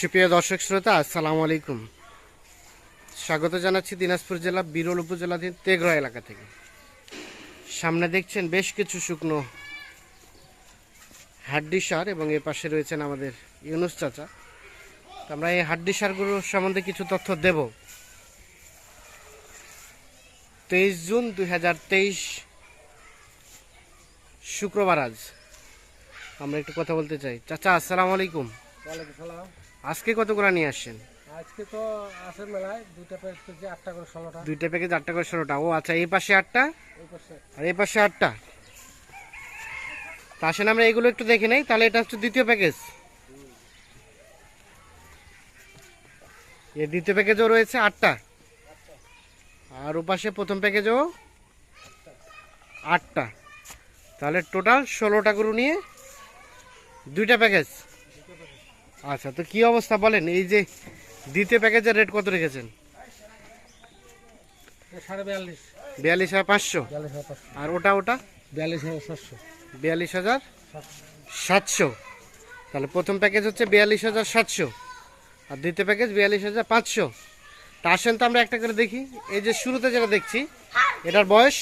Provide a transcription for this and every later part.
সুপ্রিয় দর্শক শ্রোতা, আসসালামু আলাইকুম। স্বাগত জানাচ্ছি দিনাজপুর জেলা, বিরল উপজেলাধীন তেঘরা এলাকা থেকে। সামনে দেখছেন বেশ কিছু শুকনো হাড্ডি সার এবং এ পাশে রয়েছেন আমাদের ইউনুস চাচা। আমরা এই হাড্ডি সারগুলোর সম্বন্ধে কিছু তথ্য দেব। তেইশ জুন দুই হাজার তেইশ, শুক্রবার আজ। আমরা একটু কথা বলতে চাই। চাচা, আসসালামু আলাইকুম। ওয়ালাইকুম সালাম। আজকে কত করে নিয়ে আসছেন? আজকে তো আছে মেলায় দুইটা প্যাকেট করছি আটটা করে ষোলোটা। দুইটা প্যাকেজ আটটা করে ষোলোটা। ও আচ্ছা এই পাশে আটটা? আর এই পাশে আটটা? তা আসেন আমরা এগুলো একটু দেখে নেই। তাহলে এটা হচ্ছে দ্বিতীয় প্যাকেজ এর দ্বিতীয় প্যাকেজও রয়েছে আটটা। আর ও পাশে প্রথম প্যাকেজও আটটা। তাহলে টোটাল ষোলোটা গরু নিয়ে দুইটা প্যাকেজ আচ্ছা তো কি অবস্থা বলেন? এই যে দ্বিতীয় প্যাকেজের রেট কত রেখেছেন? সাড়ে বিয়াল্লিশ। বিয়াল্লিশ হাজার পাঁচশো? আর ওটা ওটা? বিয়াল্লিশ হাজার সাতশো। বিয়াল্লিশ হাজার সাতশো। তাহলে প্রথম প্যাকেজ হচ্ছে বিয়াল্লিশ হাজার সাতশো। আর দ্বিতীয় প্যাকেজ বিয়াল্লিশ হাজার পাঁচশো। তা আসেন তো আমরা একটা করে দেখি। এই যে শুরুতে যেটা দেখছি এটার বয়স?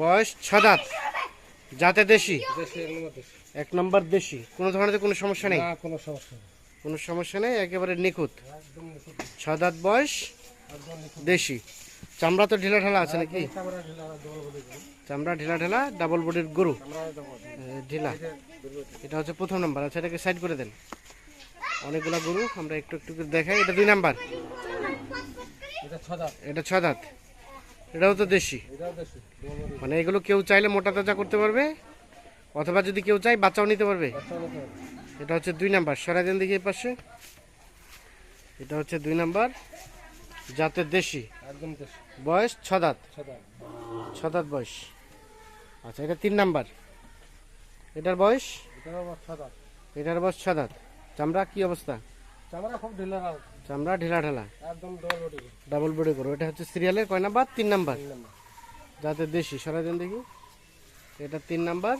বয়স ছ দাঁত যাতে দেশি। এক নম্বর দেশি। কোনো ধরনের কোনো সমস্যা নেই? কোনো সমস্যা নেই। কোনো সমস্যা নেই? একেবারে নিখুঁত। নিখুঁত। দাঁত বয়স? দেশি। চামড়া তো ঢিলা ঢালা আছে নাকি? চামড়া ঢিলা ঢালা ডাবল বডির গরু। ঢিলা এটা হচ্ছে প্রথম নাম্বার। আচ্ছা এটাকে সাইড করে দেন। অনেকগুলা গরু আমরা একটু একটু করে দেখাই। এটা দুই নাম্বার। এটা ছদা এটা ছ দাঁত। এটাও তো দেশি। মানে এগুলো কেউ চাইলে মোটা তাজা করতে পারবে। অথবা যদি কেউ চাই বাচ্চাও নিতে পারবে। এটা হচ্ছে দুই নাম্বার। সরাই দেন দেখি পাশে। এটা হচ্ছে দুই নাম্বার। জাতের দেশি। একদম দেশি। বয়স ছদাত দাঁত। ছদা ছ দাঁত বয়স। আচ্ছা এটা তিন নাম্বার। এটার বয়স? এটার বয়স ছ দাঁত। চামড়া কি অবস্থা? ক্যামেরা খুব ঢিলা চামড়া ঢিলা ঢালা। একদম ডবল বডি ডাবল বডি করো এটা হচ্ছে সিরিয়ালের কয় নাম্বার। তিন নাম্বার। জাতের দেশি। সরাই দেন দেখি। এটা তিন নাম্বার।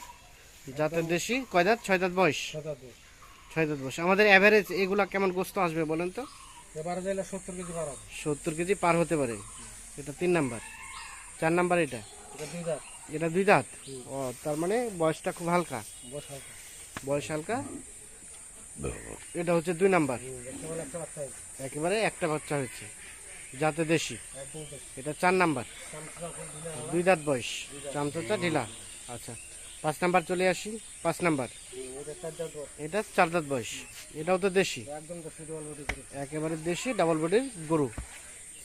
জাতের দেশি? কয় দাঁত? ছয় দাঁত বয়স? ছয় দাঁত বয়স। আমাদের অ্যাভারেজ এগুলা কেমন গোস্ত আসবে বলেন তো? সত্তর কেজি পার হতে পারে। এটা তিন নাম্বার। চার নাম্বার এটা? এটা দুই দাঁত। এটা দুই দাঁত? ও তার মানে বয়সটা খুব হালকা। বয়স হালকা। এটা হচ্ছে দুই নাম্বার। একেবারে একটা বাচ্চা হয়েছে। জাতে দেশি? এটা চার নাম্বার। দুই দাঁত। বয়স। চামচা ঢিলা। আচ্ছা। পাঁচ নাম্বার চলে আসি, পাঁচ নাম্বার। এটা চার দাঁত বয়স, এটাও তো দেশি। একেবারে দেশি ডাবল বডির গরু।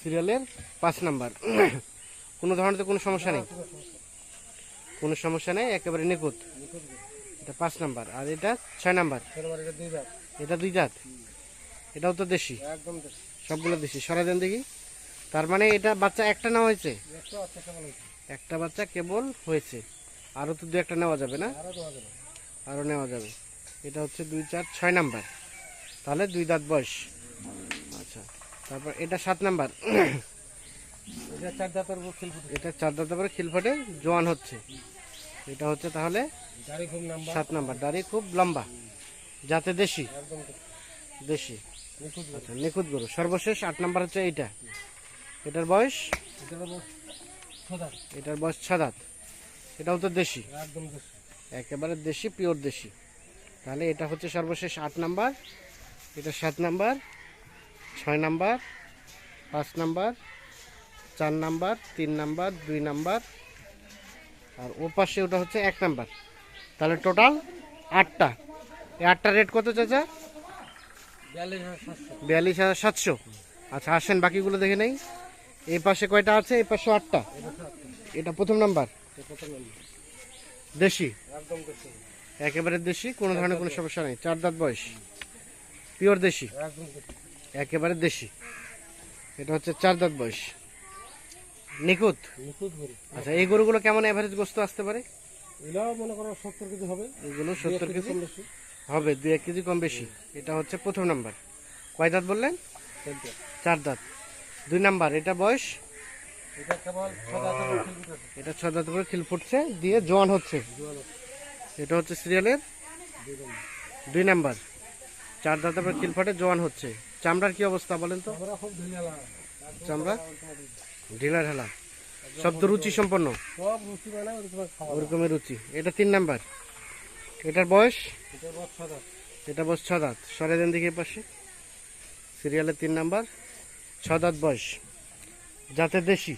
সিরিয়ালের পাঁচ নাম্বার। কোনো ধরনের তো কোনো সমস্যা নেই। কোনো সমস্যা নেই, একেবারে নিখুঁত। এটা পাঁচ নাম্বার, আর এটা ছয় নাম্বার। এটা দুই দাঁত এটাও তো দেশি। সবগুলো দেশি। সরা দেন দেখি। তার মানে এটা বাচ্চা একটা কেমন হয়েছে? একটা বাচ্চা কেবল হয়েছে। আরও তো দু একটা নেওয়া যাবে না? আরও নেওয়া যাবে। এটা হচ্ছে দুই চার ছয় নাম্বার। তাহলে দুই দাঁত বয়স। আচ্ছা তারপর এটা সাত নাম্বার। এটা চার দাঁতের এটা দাঁতের পরে খিলফটে জোয়ান হচ্ছে। এটা হচ্ছে তাহলে সাত নাম্বার। দাড়ি খুব লম্বা। যাতে দেশি? দেশি। আচ্ছা নিখুঁত গরু। সর্বশেষ আট নাম্বার হচ্ছে এইটা। এটার বয়স? এটার ছদা এটার বয়স ছ দাঁত। এটাও তো দেশি? একদম দেশি। একেবারে দেশি পিওর দেশি। তাহলে এটা হচ্ছে সর্বশেষ আট নাম্বার এটা সাত নাম্বার ছয় নাম্বার পাঁচ নাম্বার চার নাম্বার তিন নাম্বার দুই নাম্বার আর ও পাশে ওটা হচ্ছে এক নাম্বার। তাহলে টোটাল আটটা। এই আটটা রেট কত চাচা? বিয়াল্লিশ হাজার সাতশো। আচ্ছা আসেন বাকিগুলো দেখে নেই। এই পাশে কয়টা আছে? এই পাশে আটটা। এটা প্রথম নম্বর। দেশি? একদম দেশি। একেবারে দেশি কোনো ধরনের কোনো সমস্যা নেই। চার দাঁত বয়স। পিওর দেশি? একেবারে দেশি। এটা হচ্ছে চার দাঁত বয়স। নিখুঁত? আচ্ছা এই গরুগুলো কেমন অ্যাভারেজ গোস্ত আসতে পারে? মনে করো সত্তর কেজি হবে। এগুলো সত্তর কেজি হবে দুই এক কেজি কম বেশি। এটা হচ্ছে প্রথম নাম্বার। কয় দাঁত বললেন। চার দাঁত। দুই নাম্বার এটা বয়স? এটা কেবল ছ দাঁতের উপর খিল ফুটেছে। এটা ছ দাঁত করে খিল ফুটছে দিয়ে জোয়ান হচ্ছে। এটা হচ্ছে সিরিয়ালের দুই নাম্বার। চার দাঁত তারপরে খিলফাটে জোয়ান হচ্ছে। চামড়ার কি অবস্থা বলেন তো? চামড়া ঢিলা ঢালা। সব তো রুচি সম্পন্ন। মানে ওরকমের রুচি। এটা তিন নাম্বার। এটার বয়স? এটা এটা বয়স ছ দাঁত। সরে দেন দিকে পাশে সিরিয়ালের তিন নাম্বার। ছ দাঁত বয়স। যাতে দেশি।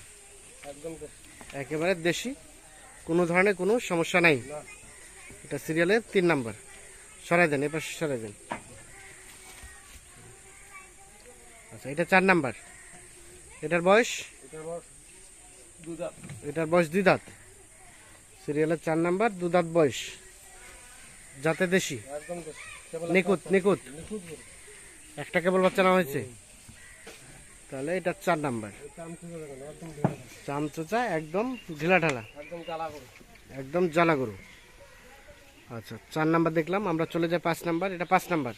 একদম একেবারে দেশি কোনো ধরনের কোনো সমস্যা নাই। এটা সিরিয়ালের তিন নাম্বার। সরাই দেন এবার সরাই দেন। আচ্ছা এটা চার নাম্বার। এটার বয়স? এটা এটার বয়স দুই দাঁত। সিরিয়ালের চার নাম্বার দু দাঁত বয়স। যাতে দেশি। নিকুত নিকুত একটা কেবল বাচ্চা নেওয়া হয়েছে। তাহলে এটা চার নাম্বার। চামচোচা একদম ঢিলা ঢালা। একদম জ্বালা গরু। আচ্ছা চার নাম্বার দেখলাম, আমরা চলে যাই পাঁচ নাম্বার, এটা পাঁচ নাম্বার।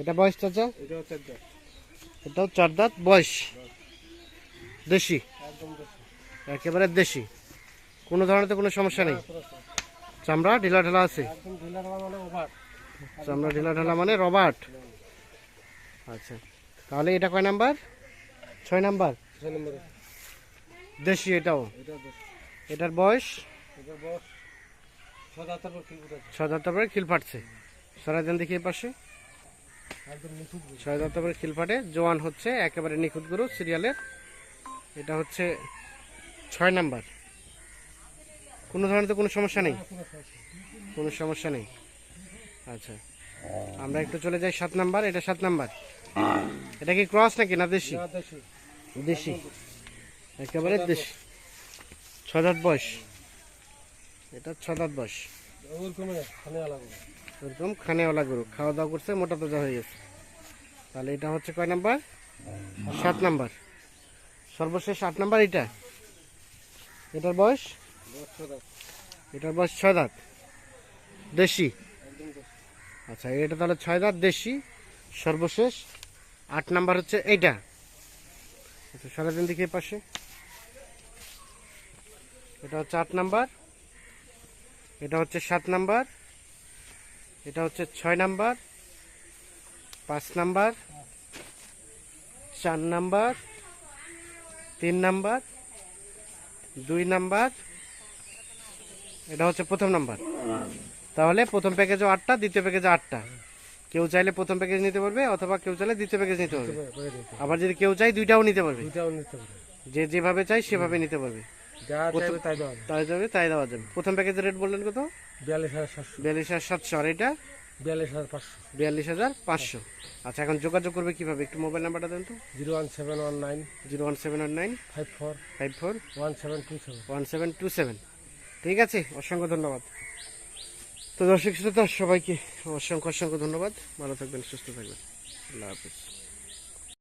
এটা বয়স চাচা? এটা এটাও চার দাঁত, বয়স। দেশি? একেবারে দেশি। কোনো ধরনের তো কোনো সমস্যা নেই। চামড়া ঢিলা ঢালা আছে। চামড়া ঢিলা ঢালা মানে রবার্ট। আচ্ছা তাহলে এটা কয় নাম্বার? ছয় নাম্বার? দেশি এটাও? এটার বয়স? ছয় দাঁত তারপরে খিল ফাটছে। সরাই দেন দেখি পাশে। ছয় দাঁত তারপরে খিল ফাটে। জোয়ান হচ্ছে একেবারে নিখুঁত গরু সিরিয়ালের। এটা হচ্ছে ছয় নাম্বার। কোনো ধরনের তো কোনো সমস্যা নেই? কোনো সমস্যা নেই। আচ্ছা। আমরা একটু চলে যাই সাত নাম্বার। এটা সাত নাম্বার। এটা কি ক্রস নাকি না দেশি। দেশি। একেবারে দেশি। ছয় দাঁত বয়স। এটা ছয় দাঁত বয়স। আলাদা খানেওয়ালা গরু। খাওয়া দাওয়া করছে মোটা তাজা হয়ে গেছে। তাহলে এটা হচ্ছে কয় নাম্বার? সাত নাম্বার। সর্বশেষ আট নাম্বার এটা? এটার বয়স? এটার বয়স ছয় দাঁত। দেশি দেশি? আচ্ছা এটা তাহলে ছয় দাঁত দেশি। সর্বশেষ আট নাম্বার হচ্ছে এইটা। আচ্ছা সারাদিন এ পাশে। এটা হচ্ছে আট নাম্বার, এটা হচ্ছে সাত নাম্বার, এটা হচ্ছে ছয় নাম্বার, পাঁচ নাম্বার, চার নাম্বার, তিন নাম্বার, দুই নাম্বার, এটা হচ্ছে প্রথম নাম্বার। তাহলে প্রথম প্যাকেজও আটটা, দ্বিতীয় প্যাকেজে আটটা। কেউ চাইলে প্রথম প্যাকেজ নিতে পারবে অথবা কেউ চাইলে দ্বিতীয় প্যাকেজ নিতে পারবে। আবার যদি কেউ চাই দুইটাও নিতে পারবে। দুইটাও নিতে পারে যে যেভাবে চাই সেভাবে নিতে পারবে। তাই যাবে। তাই দেওয়া যাবে। প্রথম প্যাকেজের রেট বললেন কত? বিয়াল্লিশ হাজার সাতশো। বিয়াল্লিশ হাজার সাতশো। আর এটা? বিয়াল্লিশ হাজার পাঁচশো। বিয়াল্লিশ হাজার পাঁচশো। আচ্ছা এখন যোগাযোগ করবে কীভাবে? একটু মোবাইল নাম্বারটা দেন তো। Zero one seven one nine zero one seven one nine five four five four one seven two seven. One seven two seven. ঠিক আছে অসংখ্য ধন্যবাদ। তো দর্শক শ্রোতা সবাইকে অসংখ্য অসংখ্য ধন্যবাদ। ভালো থাকবেন সুস্থ থাকবেন। আল্লাহ হাফিজ।